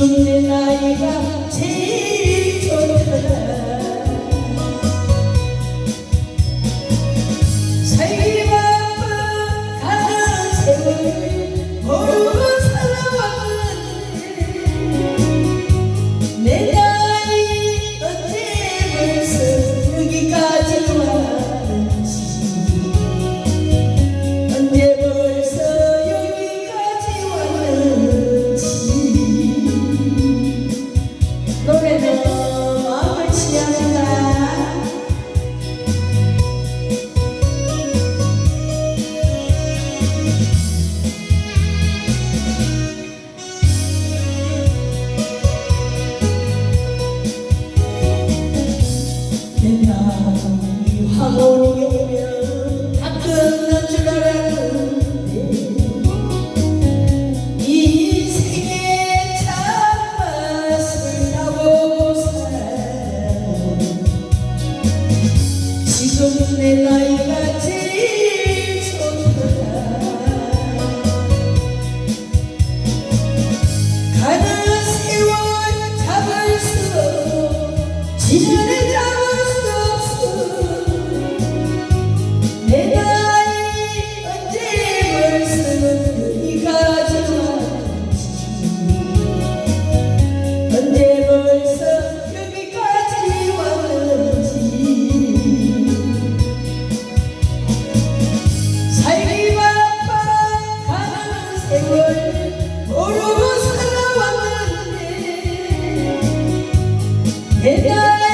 죽는 나이가 화원이 오면 다 끝난 줄 알았는데 인생의 참맛을 나고 살고 지금 내 나이가 제일 좋다 가는 세월 잡을수록 지저를 잡 세월 모르고 살아왔는데 내가